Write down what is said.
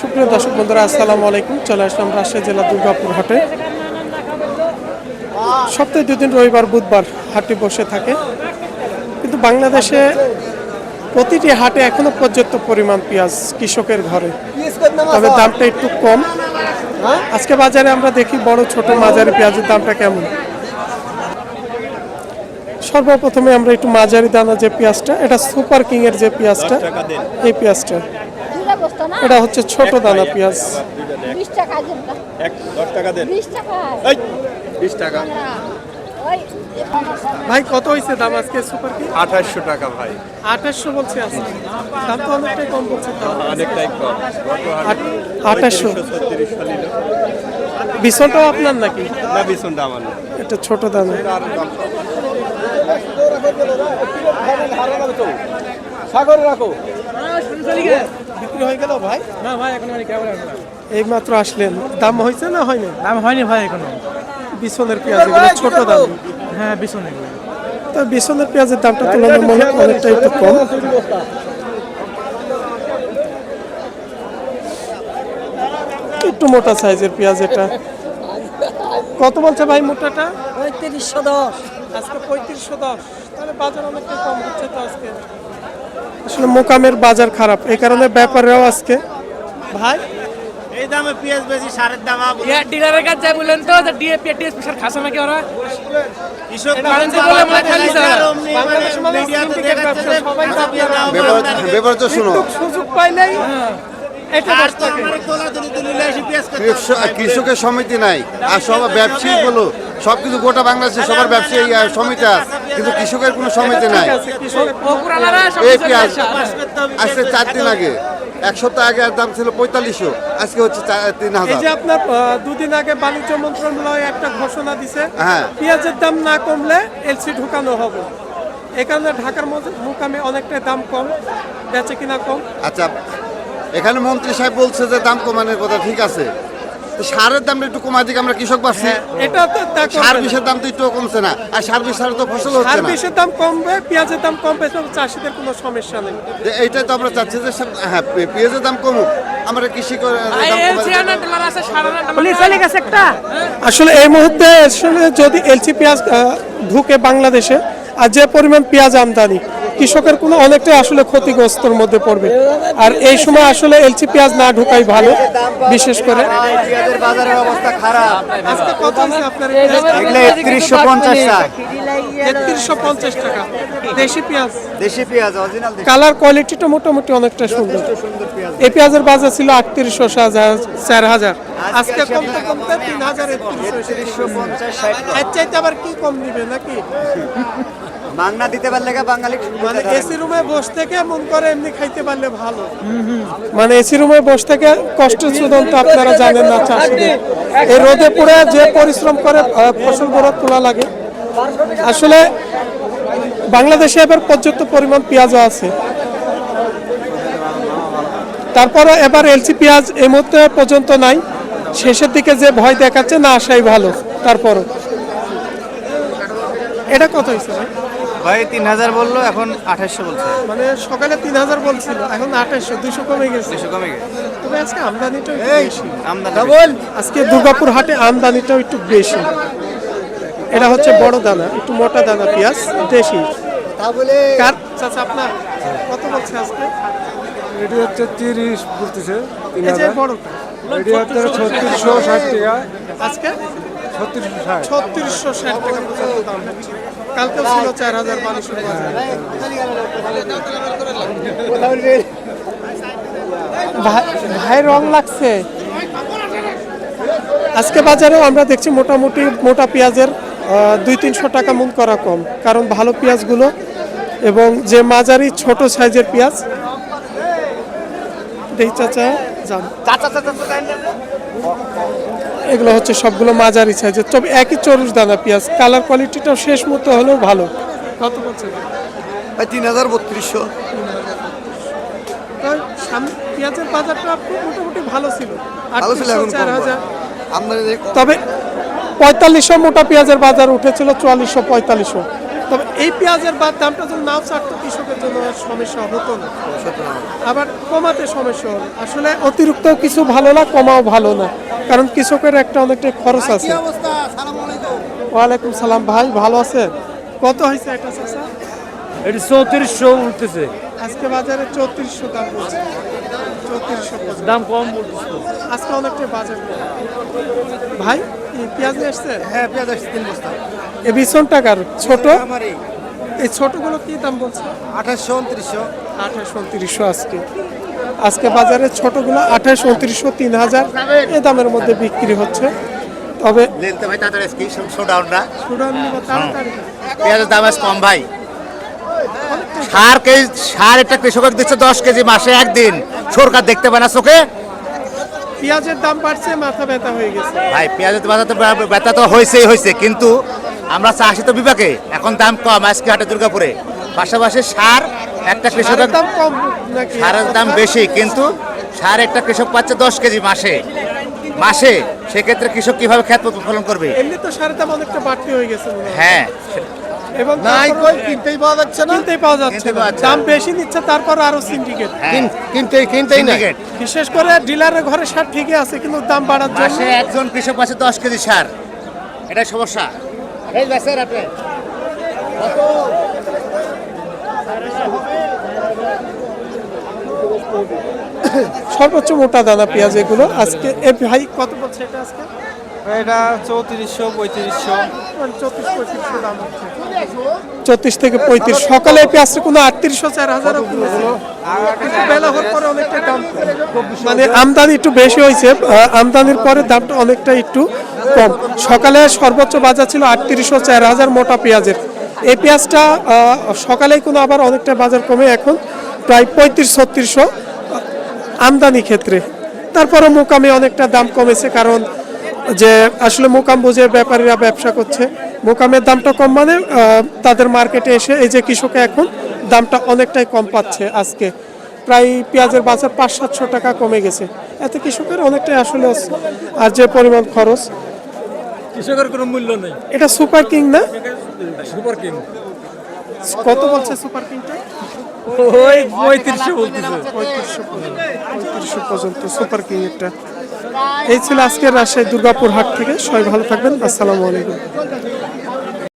সুপ্রিয় দর্শক বন্ধুরা, আসসালামু আলাইকুম। চলে আসলাম রাজশাহী জেলা দুর্গাপুর হাটে। সপ্তাহে দুদিন রবিবার, বুধবার হাটটি বসে থাকে। কিন্তু বাংলাদেশে প্রতিটি হাটে এখনও পর্যাপ্ত পরিমাণ পেঁয়াজ কৃষকের ঘরে। তবে দামটা একটু কম। আজকে বাজারে আমরা দেখি বড় ছোট মাঝারি পেঁয়াজের দামটা কেমন। সর্বপ্রথমে আমরা একটু মাঝারি দানা যে পেঁয়াজটা, এটা সুপার কিং এর যে পেঁয়াজটা, এই পেঁয়াজটা। এটা হচ্ছে ছোট দানা পেঁয়াজ। বিশ টাকা এক দশ টাকা দেন। বিশ টাকা। এই বিশ টাকা। ভাই কত হয়েছে দাম আজকে সুপার কিং? আঠাশশো টাকা ভাই। আঠাশশো বলছে আজকে। দাম তো অনেকটাই কম বলছে অনেকটাই কম। আঠাশশো। বিছনটাও আপনার নাকি? না বিছুনটা আমার না। এটা ছোট দানা। সাগরে রাখো। বিক্রি হয়ে গেল ভাই? না ভাই এখন মানে কেমন আসলেন। দাম হয়েছে না হয়নি? দাম হয়নি ভাই এখনও। বিছনের পেঁয়াজ এগুলো ছোট দাম। হ্যাঁ বিছনে তো বিছনের পেঁয়াজের দামটা তুলনামূলক অনেকটা একটু কম। একটু মোটা সাইজের পেঁয়াজ এটা। কত বলছে ভাই মোটাটা? পঁয়ত্রিশশো দশ। আজকে পঁয়ত্রিশশো দশ। তাহলে বাজার অনেকটা কম হচ্ছে তো আজকে। আসলে মোকামের বাজার খারাপ। এই কারণে ব্যাপারেও আজকে ভাই? এই দামে পেঁয়াজ বেশি সারের দাম ইয়ার ডিলারের কাছে যাই বললেন তো যে ডিএপি খাসা নাকি ওরা? মনে। ব্যাপার তো শুনো। সুযোগ পাই টাকা। কৃষক- কৃষকের সমিতি নাই। আর সব ব্যবসায়ী গুলো সবকিছু গোটা বাংলাদেশে সবার ব্যবসায়ী সমিতি আছে। কিন্তু কৃষকের কোনো সমিতি নাই। এই পেঁয়াজ আজকে চার দিন আগে। এক সপ্তাহ আগে দাম ছিল পঁয়তাল্লিশশো। আজকে হচ্ছে তিন এই হাজার। যে আপনার দুদিন আগে বাণিজ্য মন্ত্রণালয় একটা ঘোষণা দিছে। হ্যাঁ। পেঁয়াজের দাম না কমলে এলসি ঢুকানো হবে। এখানে ঢাকার মধ্যে- মুকামে অনেকটাই দাম কম বেচে কিনা কম। আচ্ছা এখানে মন্ত্রী সাহেব বলছে যে দাম কমানোর কথা ঠিক আছে। সারের দামটা একটু কমাই দিকে আমরা কৃষক পাচ্ছি এটা তো সার বিষের দাম তো একটু কমছে না আর সার বিষ তো ফসল হচ্ছে সার বিষের দাম কমবে পেঁয়াজের দাম কমবে তো চাষিদের কোনো সমস্যা নেই। যে এইটাই তো আমরা চাচ্ছি যে হ্যাঁ পেঁয়াজের দাম কমুক আমরা কৃষি দাম একটা? আসলে এই মুহূর্তে আসলে যদি এলসি পেঁয়াজ ঢুকে বাংলাদেশে আর যে পরিমাণ পেঁয়াজ আমদানি কৃষকের কোনো অনেকটাই আসলে ক্ষতিগ্রস্তর মধ্যে পড়বে। আর এই সময় আসলে এলসি পেঁয়াজ না ঢুকাই ভালো বিশেষ করে। বাজারের অবস্থা খারাপ একত্রিশশো পঞ্চাশ টাকা পঞ্চাশ টাকা। দেশি পেঁয়াজ। দেশি পেঁয়াজ অরিজিনাল কালার কোয়ালিটিটা মোটামুটি অনেকটা সুন্দর। এই পেঁয়াজের বাজার ছিল আটত্রিশশো চার হাজার। আজকে কমতে কমতে তিন হাজার একত্রিশশো। পঞ্চাশ এর চাইতে আবার কি কম নিবে নাকি? মাংনা দিতে পারলে বাঙালি মানে এসি রুমে বসে থেকে মন করে এমনি খাইতে পারলে ভালো। মানে এসি রুমে বসে থেকে কষ্ট সুদন তো আপনারা জানেন না চাষিদের। এই রোদে পুড়ে যে পরিশ্রম করে ফসল বড় তোলা লাগে। আসলে বাংলাদেশে এবার পর্যাপ্ত পরিমাণ পেঁয়াজও আছে। তারপরে এবার এলসি পেঁয়াজ এই মুহূর্তে পর্যন্ত নাই। শেষের দিকে যে ভয় দেখাচ্ছে না আসাই ভালো তারপরও। এটা কত হয়েছে ভাই? ভাই তিন হাজার বলল এখন আঠাশশো বলছে। মানে সকালে তিন হাজার বলছিল এখন আঠাশশো দুশো কমে গেছে। কমে গেছে। তবে আজকে আমদানিটা একটু বেশি। আমদানি আজকে দুর্গাপুর হাটে আমদানিটাও একটু বেশি। এটা হচ্ছে বড় দানা একটু মোটা দানা পেঁয়াজ দেশি। কার চাচা আপনার কত বলছে আজকে? এটি হচ্ছে তিরিশ বলতেছে এই যে বড়টা। এটি হচ্ছে ছত্রিশশো ষাট টাকা। আজকে? ছত্রিশশো ষাট টাকা পর্যন্ত দাম হচ্ছে। কালকেও ছিল চার হাজার বারোশো ভাই রং লাগছে। আজকে বাজারেও আমরা দেখছি মোটামুটি মোটা পেঁয়াজের দুই তিনশো টাকা মন করা কম কারণ ভালো পেঁয়াজগুলো এবং যে মাঝারি ছোট সাইজের পেঁয়াজ। দেখি চাচা যান। এগুলো হচ্ছে সবগুলো মাঝারি সাইজের তবে একই চরুষ দানা পেঁয়াজ। কালার কোয়ালিটিটাও শেষ মতো হলেও ভালো। কত বলছে? ভাই তিন হাজার বত্রিশশো। পেঁয়াজের বাজারটা মোটামুটি ভালো ছিল। ভালো ছিল, এখন 3800, চার হাজার। তবে পঁয়তাল্লিশশো মোটা পেঁয়াজের বাজার উঠেছিল চুয়াল্লিশশো পঁয়তাল্লিশশো। তবে এই পেঁয়াজের বাদ দামটা যদি নাও চারটো কৃষকের জন্য সমস্যা হতো না। আবার কমাতে সমস্যা হলো। আসলে অতিরিক্ত কিছু ভালো না কমাও ভালো না। কারণ কৃষকের একটা অনেকটা খরচ আছে। ওয়ালাইকুম সালাম। ভাই ভালো আছে কত হয়েছে এটা চাচা? এটি চৌত্রিশশো উঠতেছে। আজকে বাজারে চৌত্রিশশো দাম বলছে। চৌত্রিশশো দাম কম আজকে অনেকটা বাজার ভাই পেঁয়াজ নিয়ে আসছে হ্যাঁ পেঁয়াজ আসছে তিন বস্তা। এই ভীষণ টাকার। ছোট? এই ছোটগুলো কি দাম বলছে? আঠাশশো উনত্রিশশো। আঠাশ উনত্রিশশো আজকে। আজকে বাজারে ছোটগুলো আঠাশ উনত্রিশশো তিন হাজার এ দামের মধ্যে বিক্রি হচ্ছে। তবে তাড়াতাড়ি পেঁয়াজের দাম আজ কম ভাই। সার কেজি সার একটা কৃষকের দিচ্ছে দশ কেজি মাসে একদিন। সরকার দেখতে পায় না চোখে। পেঁয়াজের দাম বাড়ছে মাথা ব্যথা হয়ে গেছে। ভাই পেঁয়াজের বাজার তো ব্যথা তো হয়েছেই হয়েছে। কিন্তু আমরা চাষি তো বিপাকে। এখন দাম কম আজকে হাটে দুর্গাপুরে। পাশাপাশি সার একটা কৃষকের দাম কম সারের দাম বেশি কিন্তু সার একটা কৃষক পাচ্ছে দশ কেজি মাসে। মাসে সেক্ষেত্রে কৃষক কীভাবে খ্যাত ফলন করবে? এমনি তো সারের দাম অনেকটা বাড়তি হয়ে গেছে হ্যাঁ। এবং নাই কই কিনতেই পাওয়া যাচ্ছে না। কিনতেই পাওয়া যাচ্ছে কিনতে না। পাওয়া যাচ্ছে। দাম বেশি নিচ্ছে তারপর আরও সিন্ডিকেট হ্যাঁ। কিনতে কিনতেই নাই। বিশেষ করে ডিলারের ঘরে সার ঠিকই আছে কিন্তু দাম বাড়ার জন্য মাসে একজন কৃষক পাচ্ছে দশ কেজি সার। এটাই সমস্যা। এই বেচেন আপনি সর্বোচ্চ মোটা দানা পেঁয়াজ এগুলো আজকে এ ভাই কত বলছে এটা আজকে? এটা চৌত্রিশশো পঁয়ত্রিশশো। মানে চৌত্রিশ থেকে পঁয়ত্রিশ সকালে পেঁয়াজটা কোনো আটত্রিশশো চার কিন্তু বেলা হওয়ার পরে অনেকটা দাম মানে আমদানি একটু বেশি হয়েছে আমদানির পরে দামটা অনেকটা একটু কম। সকালে সর্বোচ্চ বাজার ছিল আটত্রিশশো চার হাজার মোটা পেঁয়াজের। এই পেঁয়াজটা আহ, সকালেই কোনো আবার অনেকটা বাজার কমে এখন প্রায় পঁয়ত্রিশ ছত্রিশশো। আমদানি ক্ষেত্রে। তারপরে মোকামে অনেকটা দাম কমেছে কারণ যে আসলে মোকাম বুঝে ব্যাপারীরা ব্যবসা করছে। মোকামের দামটা কম মানে তাদের মার্কেটে এসে এই যে কৃষকে এখন দামটা অনেকটাই কম পাচ্ছে আজকে। প্রায় পেঁয়াজের বাজার পাঁচ সাতশো টাকা কমে গেছে। এতে কৃষকের অনেকটাই আসলে আর যে পরিমাণ খরচ। কৃষকের কোনো মূল্য নেই। এটা সুপার কিং না? Super king. কত বলছে সুপার কিংটা ওই পঁয়ত্রিশশো বলতেছে। পঁয়ত্রিশশো পর্যন্ত পঁয়ত্রিশশো পর্যন্ত সুপার কিং একটা। এই ছিল আজকের রাজশাহী দুর্গাপুর হাট থেকে। সবাই ভালো থাকবেন। আসসালামু আলাইকুম।